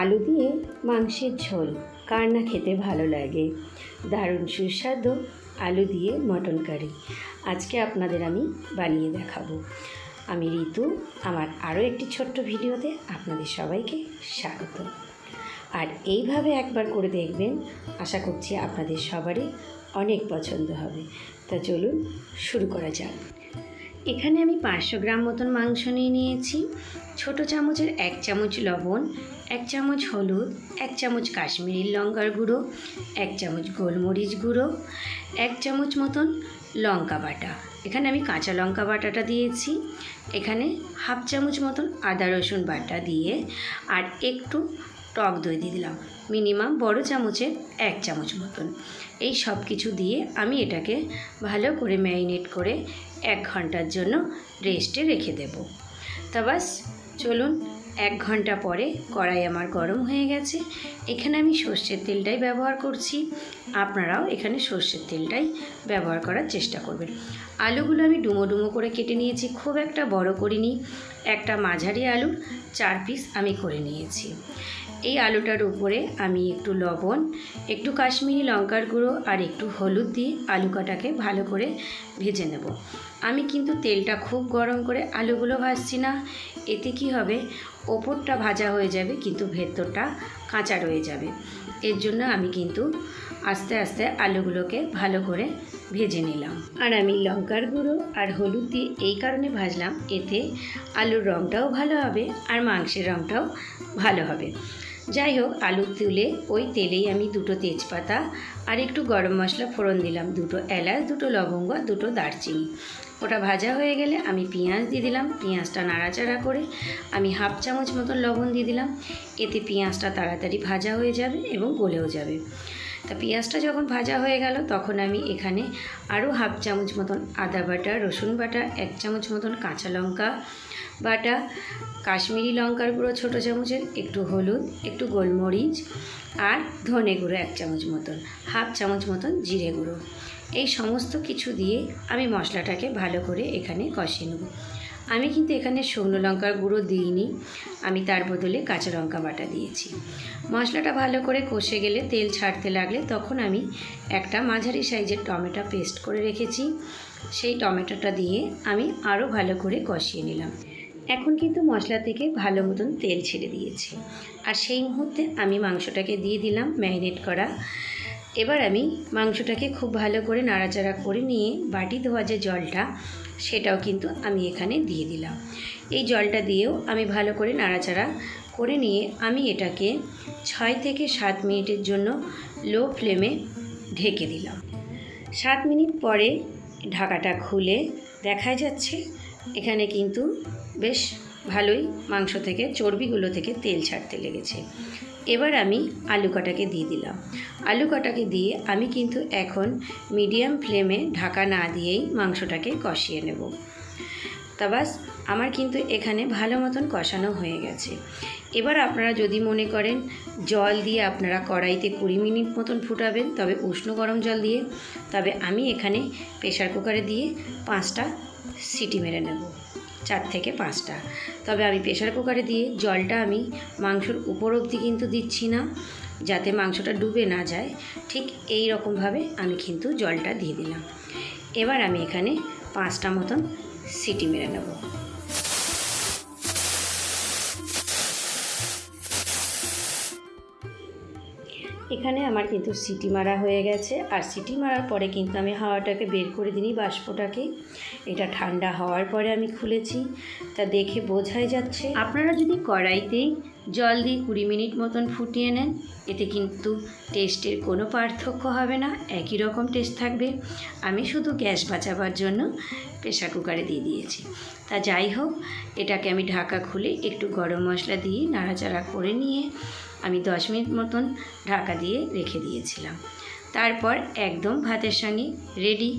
আলু দিয়ে মাংসের ঝোল। কার না খেতে ভালো লাগে? দারুণ সুস্বাদু আলু দিয়ে মটন কারি। আজকে আপনাদের আমি বানিয়ে দেখাবো। আমি ঋতু, আমার আরও একটি ছোট্ট ভিডিওতে আপনাদের সবাইকে স্বাগত। আর এইভাবে একবার করে দেখবেন, আশা করছি আপনাদের সবারই অনেক পছন্দ হবে। তা চলুন শুরু করা যাক। এখানে আমি পাঁচশো গ্রাম মতন মাংস নিয়ে নিয়েছি। ছোট চামচের এক চামচ লবণ, এক চামচ হলুদ, এক চামচ কাশ্মীরি লঙ্কার গুঁড়ো, এক চামচ গোলমরিচ গুঁড়ো, এক চামচ মতন লঙ্কা বাটা। এখানে আমি কাঁচা লঙ্কা বাটাটা দিয়েছি। এখানে হাফ চামচ মতন আদা রসুন বাটা দিয়ে আর একটু টক দই দিয়ে দিলাম। মিনিমাম বড় চামচের এক চামচ মতন। এই সব কিছু দিয়ে আমি এটাকে ভালো করে ম্যারিনেট করে এক ঘণ্টার জন্য রেস্টে রেখে দেব। তা বাস, চলুন, এক ঘণ্টা পরে কড়াই আমার গরম হয়ে গেছে। এখানে আমি সর্ষের তেলটাই ব্যবহার করছি। আপনারাও এখানে সর্ষের তেলটাই ব্যবহার করার চেষ্টা করবেন। আলুগুলো আমি ডুমো ডুমো করে কেটে নিয়েছি, খুব একটা বড় করিনি। একটা মাঝারি আলুর চার পিস আমি করে নিয়েছি। এই আলুটার উপরে আমি একটু লবণ, একটু কাশ্মীরি লঙ্কার গুঁড়ো আর একটু হলুদ দিয়ে আলু কাটাকে ভালো করে ভেজে নেব। আমি কিন্তু তেলটা খুব গরম করে আলুগুলো ভাজছি না। এতে কি হবে? ওপরটা ভাজা হয়ে যাবে কিন্তু ভেতরটা কাঁচা রয়ে যাবে। এর জন্য আমি কিন্তু আস্তে আস্তে আলুগুলোকে ভালো করে ভেজে নিলাম। আর আমি লঙ্কার গুঁড়ো আর হলুদ দিয়ে এই কারণে ভাজলাম, এতে আলুর রঙটাও ভালো হবে আর মাংসের রঙটাও ভালো হবে। যাই হোক, আলু তুলে ওই তেলেই আমি দুটো তেজপাতা আর একটু গরম মশলা ফোড়ন দিলাম। দুটো এলাচ, দুটো লবঙ্গ দুটো দারচিনি। ওটা ভাজা হয়ে গেলে আমি পেঁয়াজ দিয়ে দিলাম। পেঁয়াজটা নাড়াচাড়া করে আমি হাফ চামচ মতন লবণ দিয়ে দিলাম। এতে পেঁয়াজটা তাড়াতাড়ি ভাজা হয়ে যাবে এবং গলেও যাবে। তা পেঁয়াজটা যখন ভাজা হয়ে গেল, তখন আমি এখানে আরও হাফ চামচ মতন আদা বাটা, রসুন বাটা, এক চামচ মতন কাঁচা লঙ্কা বাটা, কাশ্মীরি লঙ্কার গুঁড়ো ছোটো চামচের, একটু হলুদ, একটু গোলমরিচ আর ধনে গুঁড়ো এক চামচ মতন, হাফ চামচ মতন জিরে গুঁড়ো। এই সমস্ত কিছু দিয়ে আমি মশলাটাকে ভালো করে এখানে কষিয়ে নেব। আমি কিন্তু এখানে শুকনো লঙ্কার গুঁড়ো দিইনি। আমি তার বদলে কাঁচা লঙ্কা বাটা দিয়েছি। মশলাটা ভালো করে কষে গেলে, তেল ছাড়তে লাগলে তখন আমি একটা মাঝারি সাইজের টমেটো পেস্ট করে রেখেছি। সেই টমেটোটা দিয়ে আমি আরও ভালো করে কষিয়ে নিলাম। এখন কিন্তু মশলা থেকে ভালো মতন তেল ছেড়ে দিয়েছে। আর সেই মুহূর্তে আমি মাংসটাকে দিয়ে দিলাম ম্যারিনেট করা এবার আমি মাংসটাকে খুব ভালো করে নাড়াচাড়া করে নিয়ে বাটি ধোয়া যে জলটা, সেটাও কিন্তু আমি এখানে দিয়ে দিলাম। এই জলটা দিয়েও আমি ভালো করে নাড়াচাড়া করে নিয়ে আমি এটাকে ছয় থেকে সাত মিনিটের জন্য লো ফ্লেমে ঢেকে দিলাম। সাত মিনিট পরে ঢাকাটা খুলে দেখা যাচ্ছে এখানে কিন্তু বেশ ভালোই মাংস থেকে, চর্বিগুলো থেকে তেল ছাড়তে লেগেছে। এবার আমি আলু কাটাকে দিয়ে দিলাম। আলু কাটাকে দিয়ে আমি কিন্তু এখন মিডিয়াম ফ্লেমে ঢাকা না দিয়েই মাংসটাকে কষিয়ে নেব। তা বাস আমার কিন্তু এখানে ভালো মতন কষানো হয়ে গেছে। এবার আপনারা যদি মনে করেন জল দিয়ে আপনারা কড়াইতে কুড়ি মিনিট মতন ফুটাবেন, তবে উষ্ণ গরম জল দিয়ে, তবে আমি এখানে প্রেশার কুকারে দিয়ে পাঁচটা সিটি মেরে নেব। চার থেকে পাঁচটা। তবে আমি প্রেশার কুকারে দিয়ে জলটা আমি মাংসর উপর অবধি কিন্তু দিচ্ছি না, যাতে মাংসটা ডুবে না যায়। ঠিক এই রকমভাবে আমি কিন্তু জলটা দিয়ে দিলাম। এবার আমি এখানে পাঁচটা মতন সিটি মেরে নেব। এখানে আমার কিন্তু সিটি মারা হয়ে গেছে। আর সিটি মারার পরে কিন্তু আমি হাওয়াটাকে বের করে দিই বাষ্পটাকে। এটা ঠান্ডা হওয়ার পরে আমি খুলেছি। তা দেখে বোঝাই যাচ্ছে, আপনারা যদি কড়াইতেই জল দিয়ে কুড়ি মিনিট মতন ফুটিয়ে নেন, এতে কিন্তু টেস্টের কোনো পার্থক্য হবে না। একই রকম টেস্ট থাকবে। আমি শুধু গ্যাস বাঁচাবার জন্য প্রেশার কুকারে দিয়ে দিয়েছি। তা যাই হোক, এটাকে আমি ঢাকা খুলে একটু গরম মশলা দিয়ে নাড়াচাড়া করে নিয়ে আমি দশ মিনিট মতন ঢাকা দিয়ে রেখে দিয়েছিলাম। তারপর একদম ভাতের সঙ্গে রেডি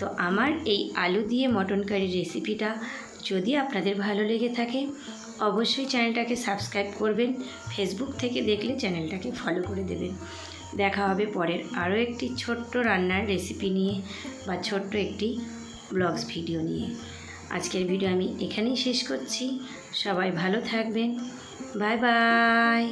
তো আমার এই আলু দিয়ে মটন কারি রেসিপিটা যদি আপনাদের ভালো লেগে থাকে, অবশ্যই চ্যানেলটাকে সাবস্ক্রাইব করবেন। ফেসবুক থেকে দেখলে চ্যানেলটাকে ফলো করে দেবেন। দেখা হবে পরের আরও একটি ছোট্ট রান্নার রেসিপি নিয়ে বা ছোট্ট একটি ব্লগস ভিডিও নিয়ে। আজকের ভিডিও আমি এখানেই শেষ করছি। সবাই ভালো থাকবেন। Bye bye